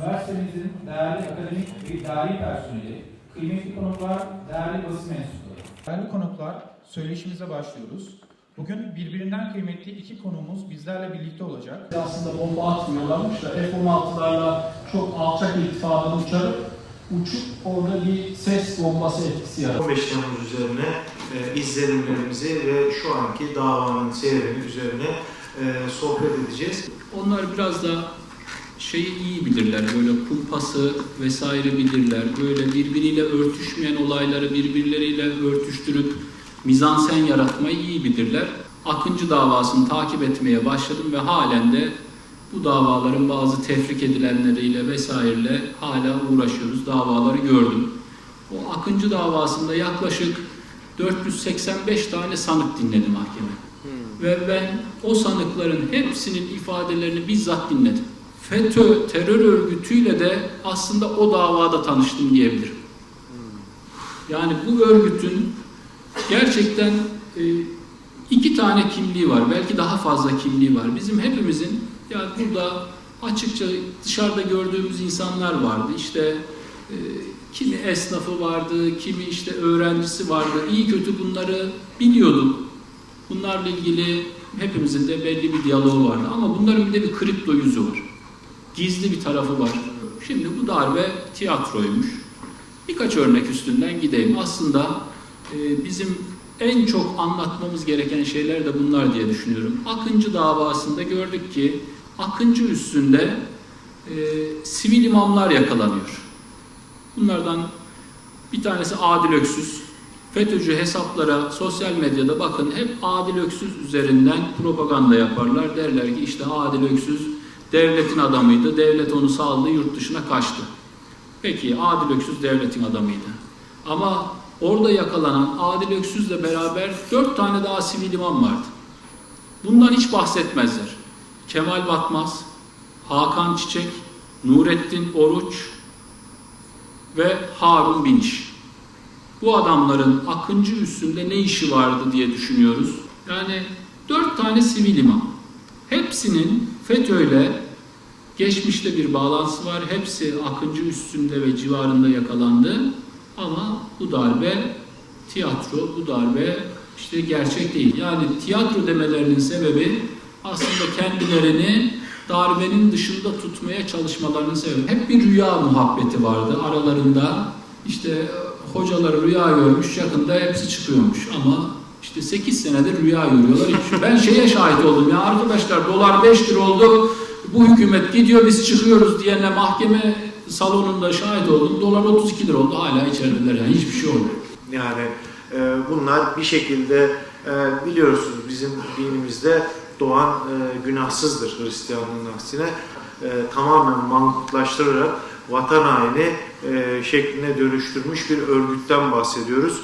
üniversitemizin değerli akademik ve idari personeli, kıymetli konuklar, değerli basın mensupları. Değerli konuklar, söyleşimize başlıyoruz. Bugün birbirinden kıymetli iki konuğumuz bizlerle birlikte olacak. aslında bomba atmıyorlarmış da F-16'larla çok alçak irtifadan uçarıp uçup orada bir ses bombası etkisi yaratıyor. 15 Temmuz üzerine e, izlenimlerimizi ve şu anki davanın seyrini üzerine e, sohbet edeceğiz. Onlar biraz da şeyi iyi bilirler. Böyle kumpası vesaire bilirler. Böyle birbiriyle örtüşmeyen olayları birbirleriyle örtüştürüp mizansen yaratmayı iyi bilirler. Akıncı davasını takip etmeye başladım ve halen de bu davaların bazı tefrik edilenleriyle vesaireyle hala uğraşıyoruz. Davaları gördüm. O Akıncı davasında yaklaşık 485 tane sanık dinledi mahkeme. Ve ben o sanıkların hepsinin ifadelerini bizzat dinledim. FETÖ terör örgütüyle de aslında o davada tanıştım diyebilirim. Yani bu örgütün gerçekten e, iki tane kimliği var. Belki daha fazla kimliği var. Bizim hepimizin ya burada açıkça dışarıda gördüğümüz insanlar vardı. İşte e, kimi esnafı vardı, kimi işte öğrencisi vardı. İyi kötü bunları biliyorduk. Bunlarla ilgili hepimizin de belli bir diyaloğu vardı. Ama bunların bir de bir kripto yüzü var. Gizli bir tarafı var. Şimdi bu darbe tiyatroymuş. Birkaç örnek üstünden gideyim. Aslında e, bizim en çok anlatmamız gereken şeyler de bunlar diye düşünüyorum. Akıncı davasında gördük ki Akıncı üstünde e, sivil imamlar yakalanıyor. Bunlardan bir tanesi Adil Öksüz. FETÖ'cü hesaplara sosyal medyada bakın hep Adil Öksüz üzerinden propaganda yaparlar. Derler ki işte Adil Öksüz devletin adamıydı. Devlet onu saldı yurt dışına kaçtı. Peki Adil Öksüz devletin adamıydı. Ama orada yakalanan Adil Öksüz'le beraber dört tane daha sivil imam vardı. Bundan hiç bahsetmezler. Kemal Batmaz, Hakan Çiçek, Nurettin Oruç ve Harun Biniş. Bu adamların Akıncı üstünde ne işi vardı diye düşünüyoruz. Yani dört tane sivil imam. Hepsinin FETÖ'yle geçmişte bir bağlantısı var. Hepsi Akıncı üstünde ve civarında yakalandı. Ama bu darbe tiyatro, bu darbe işte gerçek değil. Yani tiyatro demelerinin sebebi aslında kendilerini darbenin dışında tutmaya çalışmalarının sebebi. Hep bir rüya muhabbeti vardı aralarında. İşte hocaları rüya görmüş, yakında hepsi çıkıyormuş ama işte 8 senedir rüya görüyorlar. Hiç. Ben şeye şahit oldum ya arkadaşlar dolar 5 lira oldu, bu hükümet gidiyor biz çıkıyoruz diyenle mahkeme salonunda şahit oldum. Dolar 32 lira oldu hala içerideler yani hiçbir şey olmuyor. Yani e, bunlar bir şekilde e, biliyorsunuz bizim dinimizde doğan e, günahsızdır Hristiyanlığın aksine. E, tamamen mantıklaştırarak vatan haini e, şekline dönüştürmüş bir örgütten bahsediyoruz.